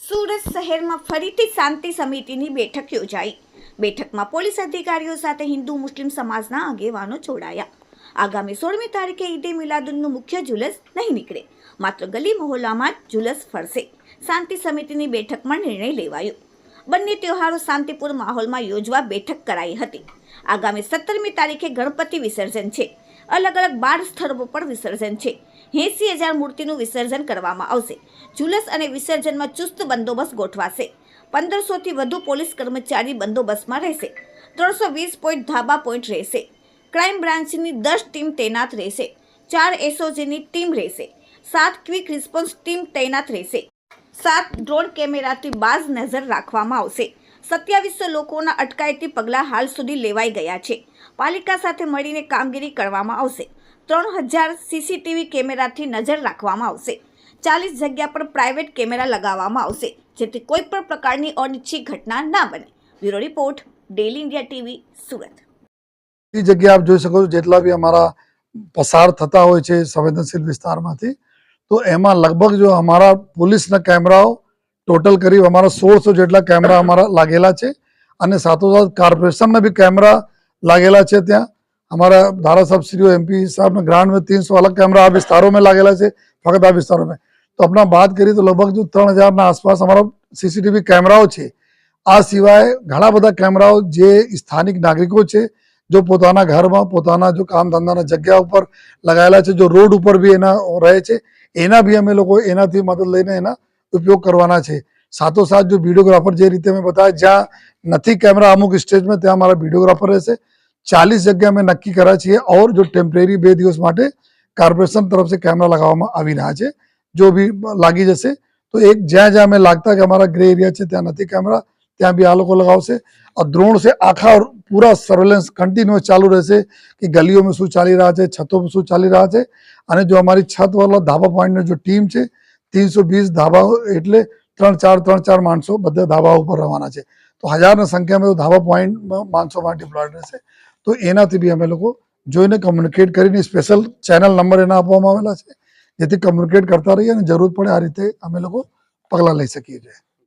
સુરત શહેરમાં ફરીથી શાંતિ સમિતિની બેઠક યોજાઈ. બેઠકમાં પોલીસ અધિકારીઓ સાથે હિન્દુ મુસ્લિમ સમાજના આગેવાનો જોડાયા. આગામી સોળમી તારીખે ઈદે મિલાદુનનું મુખ્ય જુલસ નહીં નીકળે. માત્ર ગલી મહોલ્લામાં જ જુલસ ફરશે. શાંતિ સમિતિની બેઠકમાં નિર્ણય લેવાયો. બંને તહેવારો શાંતિપૂર્ણ માહોલમાં યોજવા બેઠક કરાઈ હતી. આગામી સત્તરમી તારીખે ગણપતિ વિસર્જન છે. અલગ અલગ બાર સ્થળો પર વિસર્જન છે. એંસી હજાર મૂર્તિનું વિસર્જન કરવામાં આવશે. જુલસ અને વિસર્જનમાં ચુસ્ત બંદોબસ્ત ગોઠવાશે. પંદરસોથી વધુ પોલીસ કર્મચારી બંદોબસ્તમાં રહેશે. ત્રણસો વીસ પોઈન્ટ ધાબા પોઈન્ટ રહેશે. ક્રાઇમ બ્રાન્ચની દસ ટીમ તૈનાત રહેશે. ચાર એસઓજીની ટીમ રહેશે. સાત ક્વિક રિસ્પોન્સ ટીમ તૈનાત રહેશે. સાત ડ્રોન કેમેરાથી બાજ નજર રાખવામાં આવશે. સત્યાવીસો લોકોના અટકાયતી પગલાં હાલ સુધી લેવાઈ ગયા છે. પાલિકા સાથે મળીને કામગીરી કરવામાં આવશે. ત્રણ હજાર સીસીટીવી કેમેરાથી નજર રાખવામાં આવશે. ચાલીસ જગ્યા પર પ્રાઇવેટ કેમેરા લગાવવામાં આવશે, જેથી કોઈ પણ પ્રકારની અનિચ્છિત ઘટના ના બને. Bureau report daily India TV, Surat. એ જગ્યાએ આપ જોઈ શકો છો, જેટલા બી અમારા પસાર થતા હોય છે સંવેદનશીલ વિસ્તારમાંથી, તો એમાં લગભગ જો અમારા પોલીસના કેમેરાઓ टोटल करीब अमरा सोल सौ जटला कैमरा अमरा लगेला है सातों सात कॉर्पोरेसन ने भी कैमरा लगेला है त्या। अमरा धारा साहबश्रीओ एम पी साहब ने ग्राउंड में तीन सौ अलग कैमरा आ विस्तारों में लगेला है फकत आ विस्तारों में। तो अपना बात करिए तो लगभग जो तरह हज़ार आसपास अमरा सी कैमराओ है आ सीवाय घना बदा कैमराओ जे स्थानिक नागरिकों से जो पोता घर में पोता जो काम धंधा जगह पर लगेला है जो रोड पर भी एना रहे एना भी अमे लोग एना मदद लैने ઉપયોગ કરવાના છે. સાથોસાથ જો વિડીયોગ્રાફર જે રીતે અમે બતાવ્યા, જ્યાં નથી કેમેરા અમુક સ્ટેજમાં, ત્યાં મારા વિડીયોગ્રાફર રહેશે. ચાલીસ જગ્યા અમે નક્કી કર્યા છીએ, ઓર જો ટેમ્પરેરી બે દિવસ માટે કોર્પોરેશન તરફથી કેમેરા લગાવવામાં આવી રહ્યા છે. જો બી લાગી જશે, તો એક જ્યાં જ્યાં અમે લાગતા કે અમારા ગ્રે એરિયા છે, ત્યાં નથી કેમેરા, ત્યાં બી આ લોકો લગાવશે. और द्रोण से आखा पूरा सर्वेलेंस कंटिन्यूअस चालू रहे कि गलियों में शू चाली रहा है छतों में शू चाली रहा है और जो अमरी छत वाला धाबा पॉइंट जो ત્રણસો વીસ ધાબાઓ એટલે ત્રણ ચાર ત્રણ ચાર માણસો બધા ધાબા ઉપર રવાના છે. તો હજારની સંખ્યામાં ધાબા પોઈન્ટમાં માણસોમાં ડિપ્લોયડ રહેશે. તો એનાથી બી અમે લોકો જોઈને કમ્યુનિકેટ કરીને સ્પેશિયલ ચેનલ નંબર એના આપવામાં આવેલા છે. જેથી કમ્યુનિકેટ કરતા રહીએ અને જરૂર પડે આ રીતે અમે લોકો પગલાં લઈ શકીએ છીએ.